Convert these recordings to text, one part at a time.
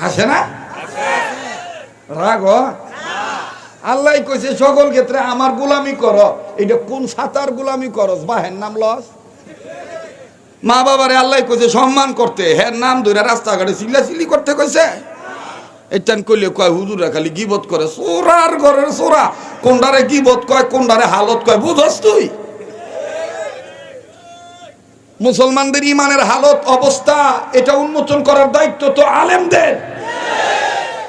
হাসে না? রাগ? আল্লাহ কইছে, সকল ক্ষেত্রে আমার গোলামি করো। এটা কোন সাতার গোলামি করস বা হের নাম লস? মা বাবারে আল্লাহ কইছে, সম্মান করতে। হের নাম ধরে রাস্তাঘাটে চিল্লা চিল্লি করতে কইছে। এটান কইলে কয়, হুজুরা খালি গিবত করে। সোরার ঘরের সোরা। কোনটারে গিবত কয় কোনটারে হালত কয়, বুঝস তুই? মুসলমানদের ইমানের হালত অবস্থা এটা উন্মোচন করার দায়িত্ব তো আলেমদের।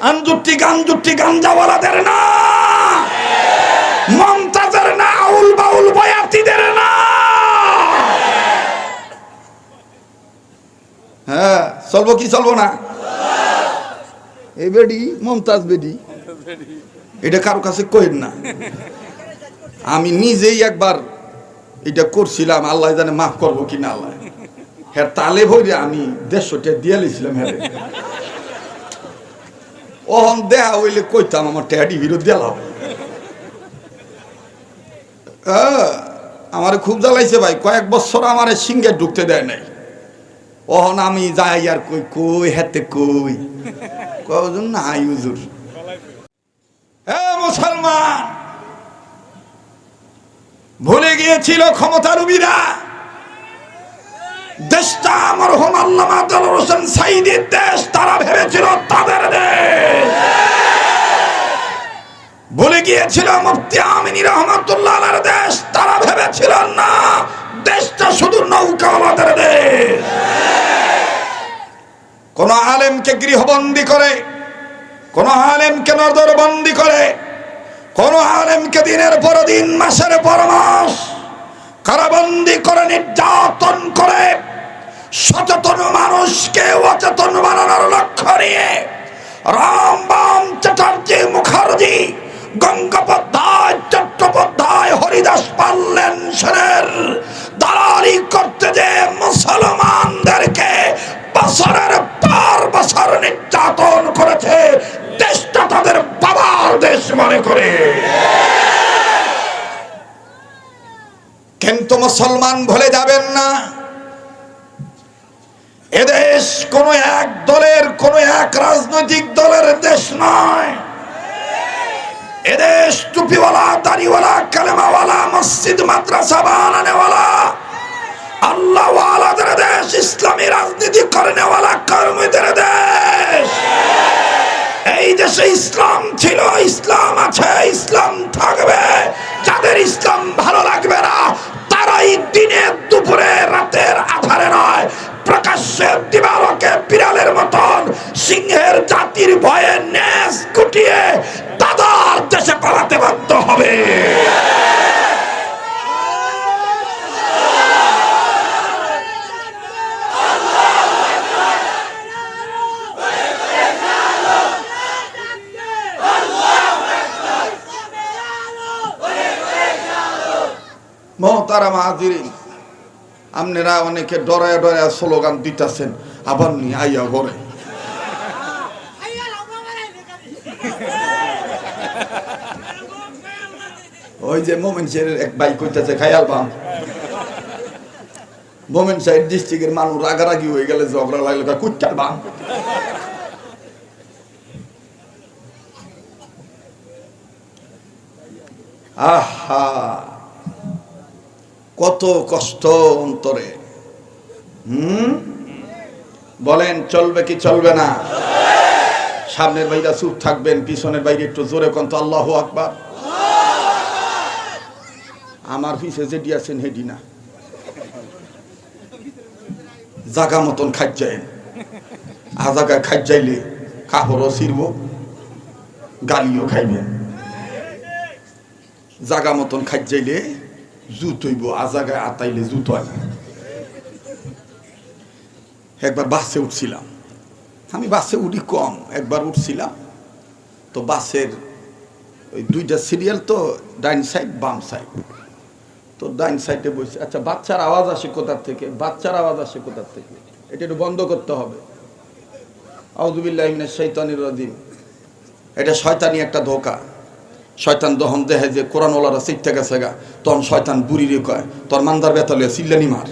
আঞ্জুটি গাঞ্জুটি গাঞ্জাওয়ালাদের না। মমতাজের না আউল বাউল বয়াতিদের না। হ্যাঁ চলবো কি চলবো না? এই বেডি মমতাজ বেডি। এটা কারও কাছে কইন না। আমি নিজেই একবার এটা করছিলাম, আল্লাহ জানে মাফ করব কি না আল্লাহ। হ্যাঁ তালে ভরে আমি দেড়শোটা দিয়ে লিছিলাম হ্যাঁ ওহন দেহা হইলে কইতাম আমার ট্যাডি বিরোধ দিলাম আমার খুব জ্বালাইছে ভাই, কয়েক বছর আমার সিঙ্গে ঢুকতে দেয় নাই। ওহন আমি যাই আর কই কই হেতে কই? কজন না হুজুর? এ মুসলমান! ভুলে গিয়েছিল ক্ষমতারুবীরা দেশটা আমার হোম আল্লামা আব্দুল হোসেন সাইদির দেশ, তারা ভেবেছিল তাদের দেশ। ভুলে গিয়েছিল মুফতি আমিনী রহমতুল্লাহ দেশ, তারা ভেবেছিল না, দেশটা শুধু নৌকাওয়ালাদের দেশ। কোন আলেমকে গৃহবন্দী করে, কোন আলেমকে নজরবন্দি করে কোন আলেমকে দিনের পর দিন, মাসের পর মাস কারাবন্দি করে, নির্যাতন করে, সচেতন মানুষকে অচেতন বানানোর লক্ষ্য নিয়ে রামবাম চ্যাটার্জি মুখার্জি, গঙ্গোপাধ্যায়, চট্টোপাধ্যায়, হরিদাস পাল্লেন সেনের দালালি করতে যে মুসলমানদেরকে বছরের পর বছর নির্যাতন করেছে দেশটা তাদের বাবার দেশ মনে করে। কিন্তু মুসলমান ভুলে যাবেন না। এদেশ কোন এক দলের, কোন এক রাজনৈতিক দলের দেশ নয়। এদেশ টুপিওয়ালা, দাড়িওয়ালা, কালেমাওয়ালা, মসজিদ, মাদ্রাসা, বানানেওয়ালা, আল্লাহওয়ালাদের দেশ, ইসলামী রাজনীতি করেনেওয়ালা, কর্মীদের দেশ। এই দেশে ইসলাম ছিল, ইসলাম আছে, ইসলাম থাকবে। যাদের ইসলাম ভালো লাগবে না, তারাই দিনে দুপুরে, রাতের আধারে নয়, প্রকাশ্যে দিবালকে বিড়ালের মতন সিংহের জাতির ভয়ে নেস গুটিয়ে দাদার দেশে পালাতে বাধ্য হবে। আপনারা অনেকে ডরায় ডরায় স্লোগান দিতেছেন, আবার নি আইয়া ঘরে। ওই যে মোমেন সাহেবের এক বাইক কইতেছে, খায়াল বাম। মোমেন সাহেব ডিস্ট্রিক্টের মানুষ রাগারাগি হয়ে গেলে ঝগড়া লাগলে কুচ্চার বাম। আহা! কত কষ্ট অন্তরে। হুম? বলেন, চলবে কি চলবে না? সামনের বাইরা চুপ থাকবেন, পিছনের বাইরে একটু জোরে কন্ত আল্লাহ আকবার। আমার পিছে যেটি আছেন হেডি না। জাগা মতন খাই যায় আ জায়গায় খাই যাইলে কাপড়ও ছিড়ব গালিও খাইবেন জাগা মতন খাই যাইলে জুত হইব আজাগায় আতাইলে জুত হয় একবার বাসে উঠছিলাম। আমি বাসে উঠি কম, একবার উঠছিলাম। তো বাসের ওই দুইটা সিরিয়াল তো ডাইন সাইড, বাম সাইড। তো ডাইন সাইডে বসে আচ্ছা বাচ্চার আওয়াজ আসে কোথার থেকে? বাচ্চার আওয়াজ আসে কোথার থেকে? এটা একটু বন্ধ করতে হবে। আউদুবিল্লাহ শৈতানির রদিম এটা শয়তানি একটা ধোকা। শয়তান দহন দেহে যে কোরআন ওলারা শিখতে গেছে গা, তখন শয়তান বুড়ি রে কয়, তোর মান্দার বেতালে সিল্লানি মার।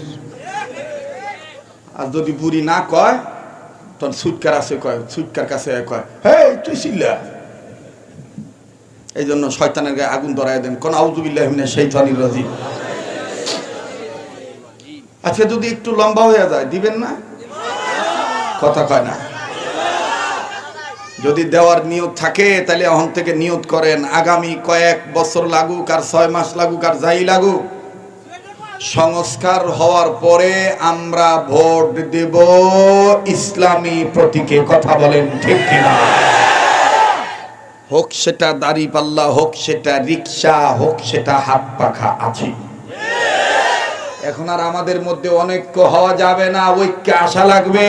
আর যদি বুড়ি না কয়, তখন সুটকার আছে কয় সুটকার কাছে কয় হে তুই চিল্লা। এই জন্য শয়তানের গায়ে আগুন ধরাই দেন। কোন আউজুবিল্লাহ সেই ফানির রাজি আচ্ছা যদি একটু লম্বা হয়ে যায়, দিবেন না? কথা কয় না। যদি দেওয়ার নিয়ত থাকে, তাহলে এখন থেকে নিয়ত করেন। আগামী কয়েক বছর লাগুক আর ছয় মাস লাগুক আর যাই লাগুক, সংস্কার হওয়ার পরে আমরা ভোট দেব। ইসলামী প্রতীকে কথা বলেন ঠিক কিনা? হোক সেটা দাড়ি পাল্লা, হোক সেটা রিক্সা, হোক সেটা হাত পাখা আছে। এখন আর আমাদের মধ্যে অনেক হওয়া যাবে না, ঐক্য আশা লাগবে।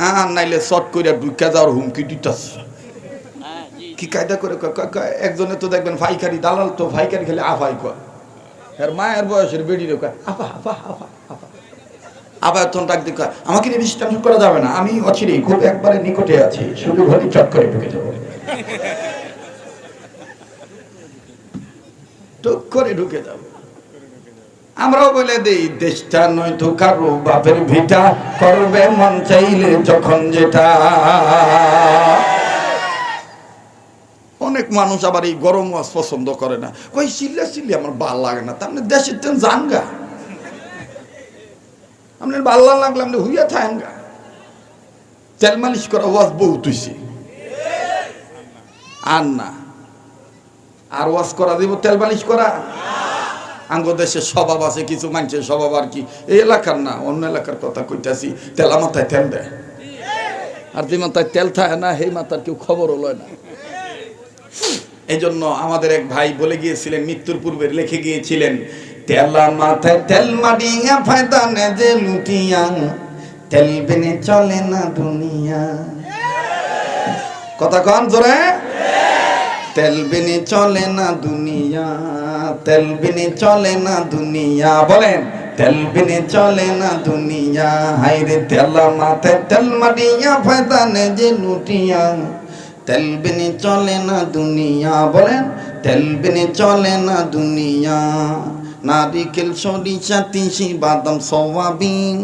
হ্যাঁ নাইলে শর্ট করে ঢুকা যাওয়ার হুমকি দিতেছে। কি কায়দা করে একজনে তো দেখবেন ফাইকারি দালাল তো ফাইকারি খেলে আফাই কয়। এর মায়ের বয়সের বেডি রে কয়, আফা আফা আফা আফা। আবার তখন ডাক দিয়ে আমাকে নিয়ে বেশি টেনশন করা যাবে না, আমি অচিরেই খুব একবারে নিকটে আছি, শুধু ঘরে চট করে ঢুকে যাব টুক করে ঢুকে যাব। আমরাও বলে দেই, দেশটা নয়তো কারও বাপের ভিটা। করবে মন চাইলে যখন যেটা। অনেক মানুষ আবার এই গরম ওয়াজ পছন্দ করে না। কই চিল্লা চিল্লি আমার ভালো লাগে না। তার মানে দেশের তেন জানগা। আপনার ভালো না লাগলে আপনি হুইয়া থাকেন গা তেল মালিশ করা ওয়াজ বহুত হইছে। আর না। আর ওয়াজ করা দিব, তেল মালিশ করা। আঙ্গ দেশের স্বভাব আছে, কিছু মানুষের স্বভাব আর কি। এই এলাকার না, অন্য এলাকার কথা কইতাছি, তেলা মাথায় তেল দেয়। আর যে মাথায় তেল থাকে না, সেই মাথার কেউ খবরও লয় না। এই জন্য আমাদের এক ভাই বলে গিয়েছিলেন, মৃত্যুর পূর্বে লিখে গিয়েছিলেন, তেলা মাথায় তেল মারিয়া, ফায়দা নে যে লুটিয়া তেল বিনে চলে না দুনিয়া। কথা কন জোরে। তেল বিনে চলে না দুনিয়া, তেল বিনে চলে না দুনিয়া। বলেন, তেল বিনে চলে না দুনিয়া হাইরে তেলা মাথায় তেল মারিয়া ফায়দা নে যে লুটিয়া। তেল বিনে চলে না দুনিয়া, বলেন, তেল বিনে চলে না দুনিয়া। নারিকেল সরিষা, তিসি, বাদাম, সয়াবিন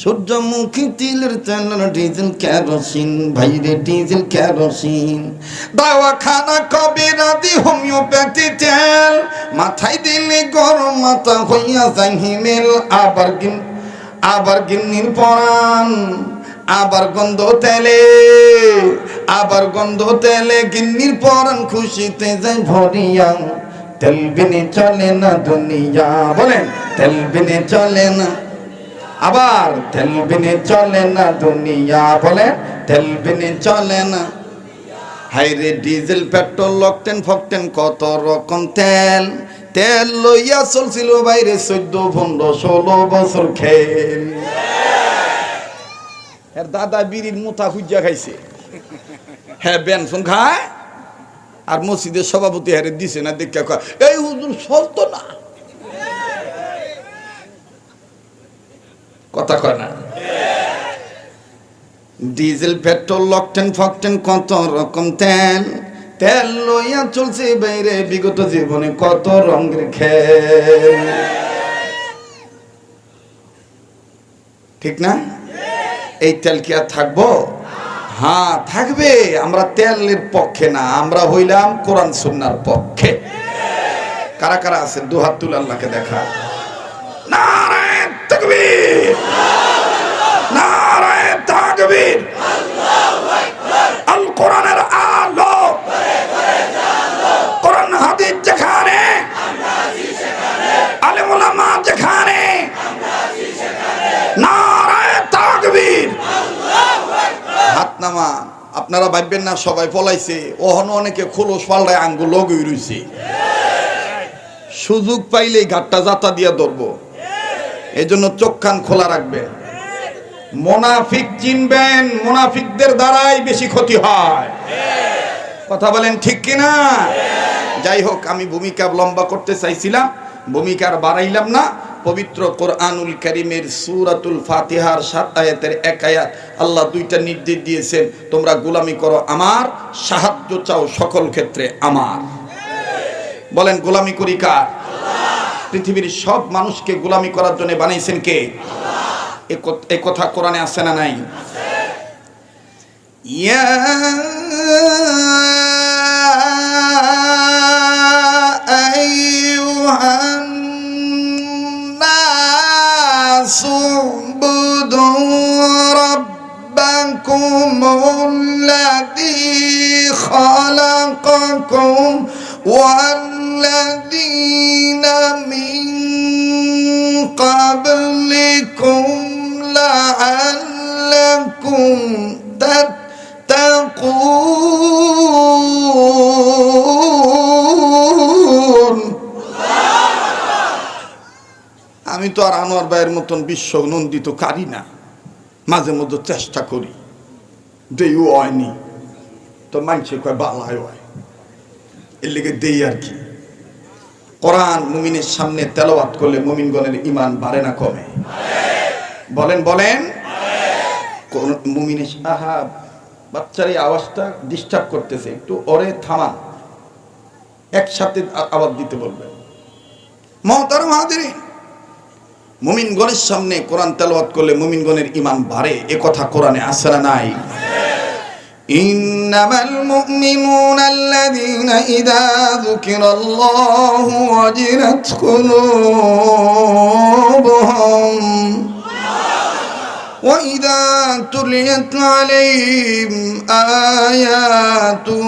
সূর্যমুখী তিলের তেল ডিজেল কেরোসিন, ভাইরে ডিজেল কেরোসিন। দাওয়াখানা কবিরাদি হোমিওপ্যাথি তেল, মাথায় দিলে গরম মাথা হইয়া যায় হিমেল, আবার গিন, আবার গিন্নির পরাণ, আবার গন্ধ তেলে, আবার গন্ধ তেলে গিন্নির পরাণ খুশিতে যায় ভরিয়া। তেল বিনে চলে না দুনিয়া, বলেন, তেল বিনে চলে না আবার তেল বিনে চলে না দুনিয়া বলেন তেল বিনে চলে না। হাইরে ডিজেল, পেট্রোল, লকটেন, ফকটেন, কত রকম তেল। তেল লইয়া চলছিল বাইরে চোদ্দ, পনেরো, ষোলো বছর খেল। দাদা বিড়ির মুথা খুঁজা খাইছে। হ্যাঁ বেনসন খায় আর মসজিদের সভাপতি হারে দিছে না দেখে এই হুজুর চলতো না। কথা কয় না। ডিজেল, পেট্রোল, লকটেন, ফকটেন, কত রকম তেল। তেল লইয়া চলছে বাইরে, বিগত জীবনে কত রঙের খেল। ঠিক না? এই তেল কি আর থাকব? হ্যাঁ থাকবে। আমরা তেলের পক্ষে না, আমরা হইলাম কোরআন, সুন্নার পক্ষে। কারা কারা আছেন দু হাত তুলে আল্লাহকে দেখা নারায় তাকবীর নারায় তাকবীর আল কোরআনের আলো। কোরআন হাদিস যেখানে যেখানে আপনারা ভাববেন না, সবাই পলাইছে ওহন অনেকে খোলস পাল্টায় আঙ্গুল সুযোগ পাইলেই ঘাটটা যাতা দিয়া ধরবো। এই জন্য চোখ কান খোলা রাখবেন। মোনাফিক চিনবেন, মোনাফিকদের দ্বারাই বেশি ক্ষতি হয়। কথা বলেন ঠিক কিনা? যাই হোক, আমি ভূমিকা লম্বা করতে চাইছিলাম ভূমিকা আর বাড়াইলাম না। পবিত্র কোরআনুল করিমের সুরাতুল ফাতিহার সাত আয়াতের এক আয়াত আল্লাহ দুইটা নির্দেশ দিয়েছেন, তোমরা গোলামি করো আমার, সাহায্য চাও সকল ক্ষেত্রে আমার। বলেন, গোলামি করি কার? পৃথিবীর সব মানুষকে গোলামি করার জন্য বানাইছেন কে ক- এ কথা কোরআনে আছে না নাই ইয়া আইয়ুহান الناس اعبدوا ربكم الذي خلقكم والذين من قبلكم ভাইয়ের মতন বিশ্ব নন্দিত কারি না। মাঝে মধ্যে চেষ্টা করি। দেইও হয়নি। তো মানছে কয় বালায় হয়। এর লেগে দেই আর কি। কোরআন মুমিনের সামনে তেলাওয়াত করলে মুমিনগণের ইমান বাড়ে না কমে? বলেন বলেন। মুমিনের আহা, বাচ্চার এই আওয়াজটা ডিস্টার্ব করতেছে। একটু ওরে থামান। একসাথে আওয়াজ দিতে বলবেন। মহতারম হাজিরিন। মুমিনগণের সামনে কোরআন তেলাওয়াত করলে মুমিনগণের ইমান বাড়ে এ কথা কোরআনে আছে না নাই إنما المؤمنون الذين إذا ذكر الله وجلت قلوبهم وإذا تليت عليهم آياته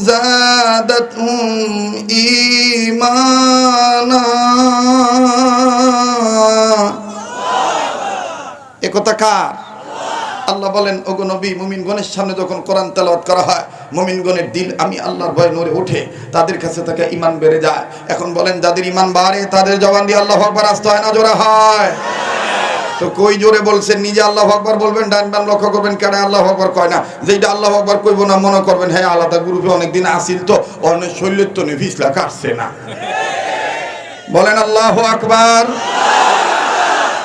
زادتهم إيمانا একথা কার? আল্লাহ বলেন, ওগো নবী, মুমিনগণের সামনে যখন কোরআন তেলাওয়াত করা হয়, মুমিনগণের দিল আমি আল্লাহর ভয়ে নড়ে ওঠে তাদের কাছে তাকে ইমান বেড়ে যায়। এখন বলেন, যাদের ইমান বাড়ে, তাদের জবান দিয়ে আল্লাহ আকবার আসতে হয় না, জোরে হয়? তো কই জোরে বলছেন, নিজে আল্লাহ আকবার বলবেন, ডান বাম লক্ষ্য করবেন কেন আল্লাহ আকবার কয় না? যেটা আল্লাহ আকবার কইব না, মনে করবেন হ্যাঁ আলাদা গ্রুপে অনেকদিন আসিল তো, অনেক শৈল্যের তো নেভিসলা কাটছে না। বলেন, আল্লাহ আকবার।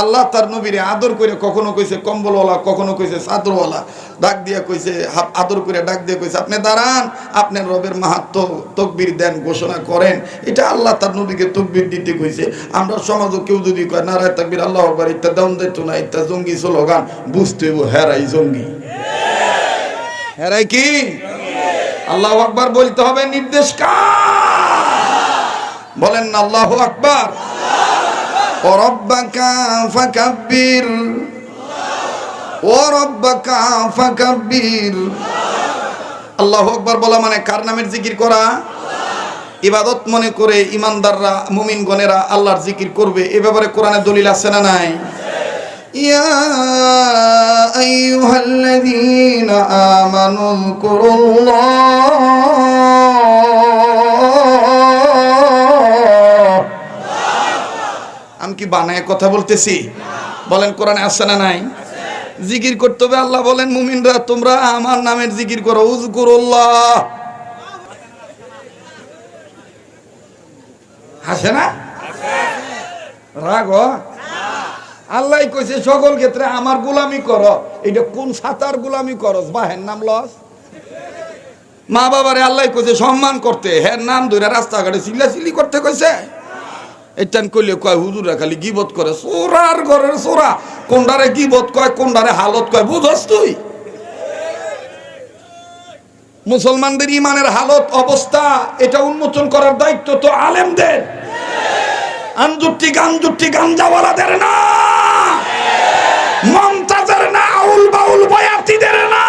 আল্লাহ তার নবীরে আদর করে কখনো কইছে কম্বলওয়ালা, কখনো কইছে চাদরওয়ালা, ডাক দিয়ে কইছে আদর করে ডাক দিয়ে কইছে, আপনি দাঁড়ান, আপনার রবের মাহাত্ম তকবির দেন, ঘোষণা করেন। এটা আল্লাহ তার নবীকে তকবির দিতে কইছে। আমরা সমাজও কেউ যদি কয়, নারায় তাকবির, আল্লাহ আকবার ইত্যা দাউন দায়িত্ব না ইত্যা জঙ্গি স্লোগান, বুঝতে হেরাই জঙ্গি। হেরাই কি? আল্লাহ আকবার বলতে হবে নির্দেশ কার? বলেন আল্লাহ আকবার। وربك فكبر وربك فكبر আল্লাহ আকবার বলা মানে কার নামের জিকির করা ইবাদত মনে করে ইমানদাররা মুমিনগণেরা আল্লাহর জিকির করবে এ ব্যাপারে কোরআনে দলিল আছে না নাই يا أيها الذين آمنوا আমি কি বানায় কথা বলতেছি? বলেন, কোরআনে আসছে না নাই? জিকির করতে হবে, আল্লাহ বলেন, মুমিনরা, তোমরা আমার নামের জিকির করো উজকুরুল্লাহ হাসে না? রাগ আল্লাহ কইছে, সকল ক্ষেত্রে আমার গোলামি কর। এটা কোন সাতার গোলামি করস বা হের নাম লস? মা বাবারে আল্লাহ কইছে, সম্মান করতে। হের নাম ধরে রাস্তাঘাটে চিল্লা চিল্লি করতে কইছে? এটান কইলে কয়, হুজুরা খালি গিবত করে। সোরার ঘরের সোরা। কোনডারে গিবত কয়, কোনডারে হালত কয়, বুঝস তুই? মুসলমানদের ইমানের হালত অবস্থা, এটা উন্মোচন করার দায়িত্ব তো আলেমদের। আঞ্জুটি গাঞ্জুটি গাঞ্জাওয়ালাদের না। মমতাজের না আউল বাউল বয়াতিদের না।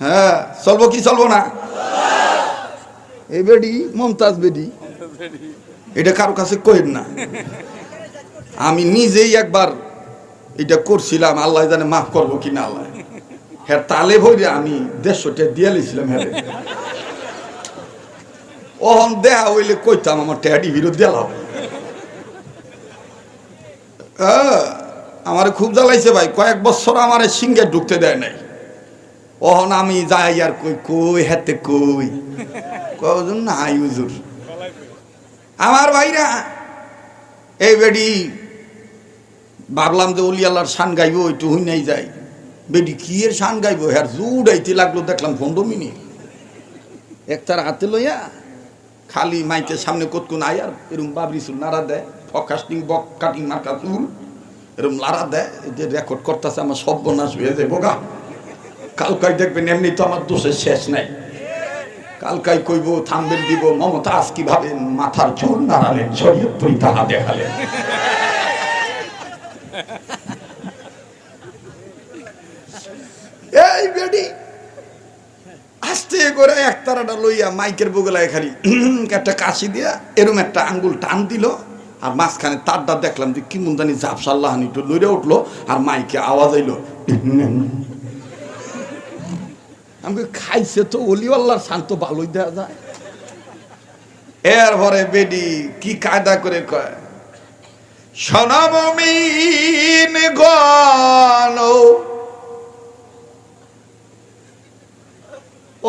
হ্যাঁ চলবো কি চলবো না? এই বেডি, মমতাজ বেডি। এটা কারও কাছে কইন না। আমি নিজেই একবার এটা করছিলাম, আল্লাহ জানে মাফ করব কি না আল্লাহ। হ্যাঁ তালে ভরে আমি দেড়শোটা দিয়ে লিছিলাম হ্যাঁ ওহন দেহা হইলে কইতাম, আমার ট্যাডি হিরো দিলাম আমার খুব জ্বালাইছে ভাই, কয়েক বছর আমার সিঙ্গে ঢুকতে দেয় নাই। ওহন আমি যাই আর কই কই হেতে কই? কজন নাই হুজুর। আমার ভাইরা, এই বেডি, ভাবলাম যে অলি আল্লাহর শান গাইবো, একটু হুই নাই যাই। বেডি কি এর শান গাইবো? হ্যাঁ জুড়াইতে লাগল, দেখলাম পনেরো মিনিট। একটার হাতে লইয়া খালি মাইকের সামনে কত কতক্ষণ আয়ার এরম বাবরি চুল নাড়া দেয়, ফকাস্টিং, বক কাটিং, মার্কা চুল, এরম লাড়া দেয়। যে রেকর্ড করতেছে, আমার সর্বনাশ হয়ে যায় বোগা কালকাই দেখবেন, এমনি তো আমার দোষের শেষ নাই। কালকাই কইব, থামবেন, দিব। মমতাজ কি ভাবেন মাথার চুল নাড়ালেন শরীয়ত তুই তাহা দেখালেন এই বেডি আস্তে করে এক তারাটা লইয়া মাইকের বগলায় খালি একটা কাশি দিয়া এরম একটা আঙ্গুল টান দিল আর মাঝখানে তারটা দেখলাম যে কি মুন্দানি জাপসাল্লাহানি একটু লইরে উঠল আর মাইকে আওয়াজ আইলো আমি খাইছে তো অলিওয়াল্লার শান্ত ভালোই দেওয়া যায়। এরপরে বেডি কি কায়দা করে কয়? সনমিন গণ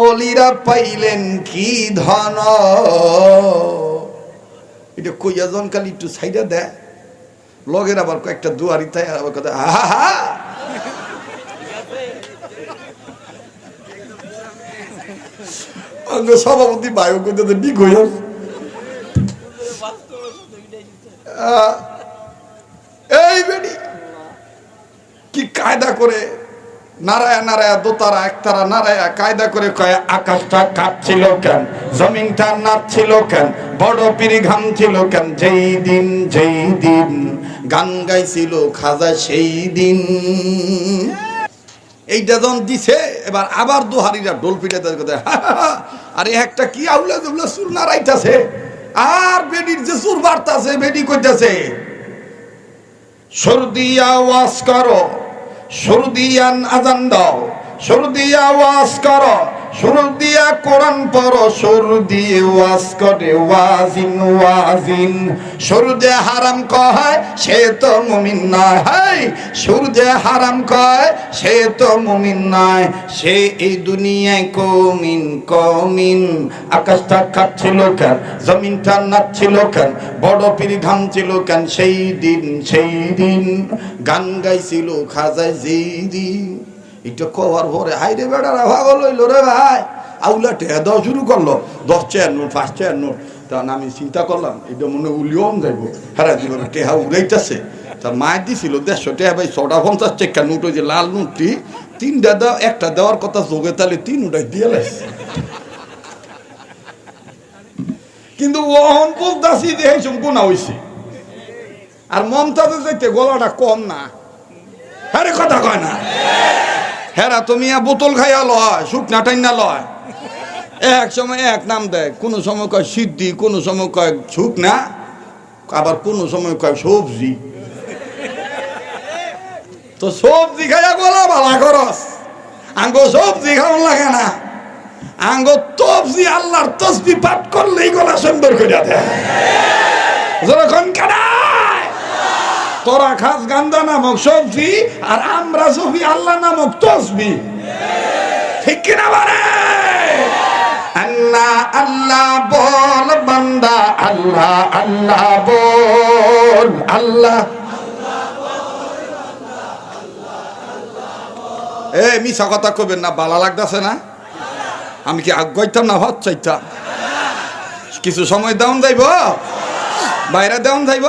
অলিরা পাইলেন কি ধন? এটা কইয়া জন খালি একটু সাইডা দেয়। লগের আবার কয়েকটা দুয়ারি তাই আবার কথা আহা। সভাপতি বায়ু করতে বিগ হয়ে এই বেডি কি কায়দা করে নারায়া নারায়া দোতারা একতারা নারায়া, কায়দা করে কয় আকাশটা কাঁপছিল কেন, জমিনটা নাচছিল কেন, বড় পিড়ি ঘামছিল কেন, যেই দিন যেই দিন গান গাইছিল খাজা সেই দিন। এইটা যখন দিছে, এবার আবার দুহারিরা ডোল পিটে তাদের কথা আরে একটা কি আউলা জুবলা সুর নাড়াইতাছে, আর বেডির যে সুর বাড়তাছে, বেডি কইতাছে সর্দিয়া ওয়াস করো সর্দিয়ান আজান দাও সর্দিয়া ওয়াস করো সর্দিয়া কোরআন পড়ো সর্দিয়ে ওয়াজ করে, ওয়াজিন ওয়াজিন। সূর্যে হারাম কয়, সে তো মুমিন নয়। হাই সূর্যে হারাম কয়, সে তো মুমিন নয়। সে এই দুনিয়ায় কমিন কমিন। আকাশটা কাঁপছিল কেন, জমিনটা নাচছিল কেন, বড় পিড়ি ঘামছিল কেন, সেই দিন সেই দিন। গান গাইছিল খাজায় যেই দিন এটা কবার পরে হাই রে বেড়ারা ভাগল হইল রে ভাই। আউলা টেহা দেওয়া শুরু করল। দশ চেয়ার নোট পাঁচ চেয়ার নোট তখন আমি চিন্তা করলাম, এটা মনে উলিয়ম যাইব। হ্যাঁ যেভাবে টেহা উড়াইতেছে। তার মায়ের দিছিল দেড়শো টেহা ভাই, ছটা পঞ্চাশ চেকা নোট, ওই যে লাল নোটটি, তিনটা দেওয়া, একটা দেওয়ার কথা যোগে তাহলে তিন উঠাই দিয়ে কিন্তু ওহন বলতাছি যে এই গুণা হইছে। আর মমতাজে যাইতে গলাটা কম না। হ্যাঁ কথা কয় না। হেরা, তুমি আর বোতল খাইয়া লয়, শুকনা টাইনা লয়। এক সময় এক নাম দেয়, কোনো সময় কয় সিদ্ধি, কোনো সময় কয় শুকনা, আবার কোনো সময় কয় সবজি। তো সবজি খাইয়া গলা ভালা খরচ। আঙ্গ সবজি খাওয়ান লাগে না। আঙ্গ তবজি আল্লাহর তসবি পাঠ করলেই গলা সুন্দর করে দেয়। যখন কানায় তোরা খাস গান্দা নামক সবজি, আর আমরা সবি আল্লাহ নামক তসবি। ঠিক কিনা মানে আল্লাহ আল্লাহ বল, বান্দা, আল্লাহ আল্লাহ বল, আল্লাহ। এ মিশা কথা কবেন না, বালা লাগতেছে না? আমি কি আগাইতাম না, হত চাইতাম? কিছু সময় দেওয়ান যাইব? বাইরে দেওয়ান যাইব?